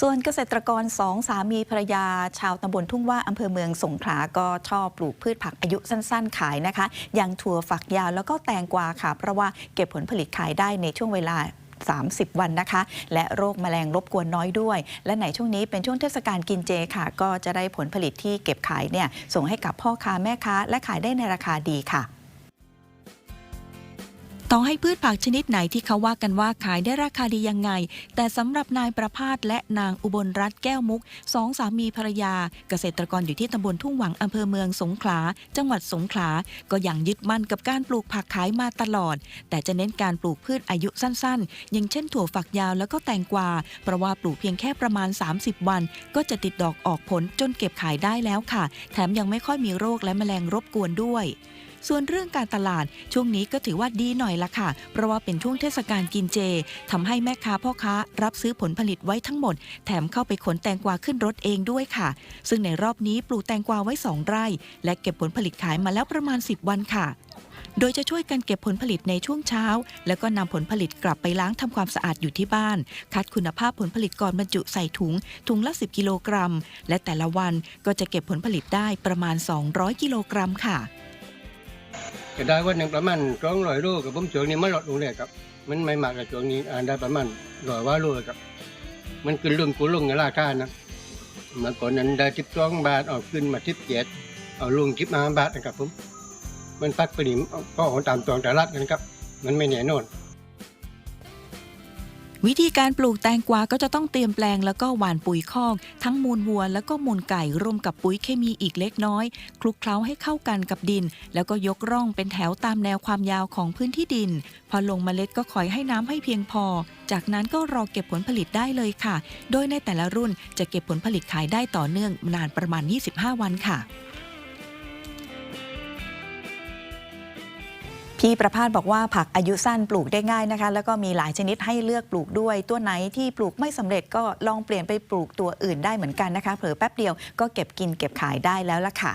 ส่วนเกษตรกรสองสามีภรรยา ชาวตำบลทุ่งว่าอำเภอเมืองสงขลาก็ชอบปลูกพืชผักอายุสั้น ๆ ขายนะคะอย่างถั่วฝักยาวแล้วก็แตงกวาค่ะ เพราะว่าเก็บผลผลิตขายได้ในช่วงเวลา 30 วันนะคะ และโรคแมลงรบกวนน้อยด้วย และในช่วงนี้เป็นช่วงเทศกาลกินเจค่ะ ก็จะได้ผลผลิตที่เก็บขายเนี่ยส่งให้กับพ่อค้าแม่ค้า และขายได้ในราคาดีค่ะ ต่อให้พืชผักชนิดไหนที่เขาว่ากันว่าขายได้ราคาดียังไง แต่สำหรับนายประพาสและนางอุบลรัตน์แก้วมุกสองสามีภรรยา เกษตรกรอยู่ที่ตำบลทุ่งหวังอำเภอเมืองสงขลา จังหวัดสงขลา ก็ยังยึดมั่นกับการปลูกผักขายมาตลอด แต่จะเน้นการปลูกพืชอายุสั้นๆ อย่างเช่นถั่วฝักยาวแล้วก็แตงกวา เพราะว่าปลูกเพียงแค่ประมาณ 30 วัน ก็จะติดดอกออกผลจนเก็บขายได้แล้วค่ะ แถมยังไม่ค่อยมีโรคและแมลงรบกวนด้วย ส่วนเรื่องการตลาดช่วงนี้ก็ถือว่าดีหน่อยละค่ะ เพราะว่าเป็นช่วงเทศกาลกินเจทำให้แม่ค้าพ่อค้ารับซื้อผลผลิตไว้ทั้งหมด แถมเข้าไปขนแตงกวาขึ้นรถเองด้วยค่ะ ซึ่งในรอบนี้ปลูกแตงกวาไว้ 2 ไร่ และเก็บผลผลิตขายมาแล้วประมาณ 10 วันค่ะโดยจะช่วยกันเก็บผลผลิตในช่วงเช้า แล้วก็นำผลผลิตกลับไปล้างทำความสะอาดอยู่ที่บ้าน คัดคุณภาพผลผลิตก่อนบรรจุใส่ถุง ถุงละ 10 กิโลกรัม และแต่ละวันก็จะเก็บผลผลิตได้ประมาณ 200 กิโลกรัมค่ะ จะได้วันหนึ่งประมาณสองร้อยโลกับผมช่วงนี้มันลดลงเลยครับ มันไม่มากกับช่วงนี้อ่านได้ประมาณร้อยว่าโลครับ มันขึ้นลงกูลงในราคานะเมื่อก่อนนั้นได้ทิบสองบาทออกขึ้นมาทิบเจ็ดเอาลงทิบห้าบาทนะครับผมมันพักไปนี่ก็ของตามตองตลาดกันครับ มันไม่แน่นอน วิธีการปลูกแตงกวาก็จะต้องเตรียมแปลงแล้วก็หว่านปุ๋ยคอก ทั้งมูลวัวแล้วก็มูลไก่รวมกับปุ๋ยเคมีอีกเล็กน้อย คลุกเคล้าให้เข้ากันกับดิน แล้วก็ยกร่องเป็นแถวตามแนวความยาวของพื้นที่ดิน พอลงเมล็ดก็คอยให้น้ำให้เพียงพอ จากนั้นก็รอเก็บผลผลิตได้เลยค่ะ โดยในแต่ละรุ่นจะเก็บผลผลิตขายได้ต่อเนื่องนานประมาณ 25 วันค่ะ พี่ประพาสบอกว่าผักอายุสั้นปลูกได้ง่ายนะคะ แล้วก็มีหลายชนิดให้เลือกปลูกด้วย ตัวไหนที่ปลูกไม่สำเร็จก็ลองเปลี่ยนไปปลูกตัวอื่นได้เหมือนกันนะคะ เผลอแป๊บเดียวก็เก็บกินเก็บขายได้แล้วล่ะค่ะ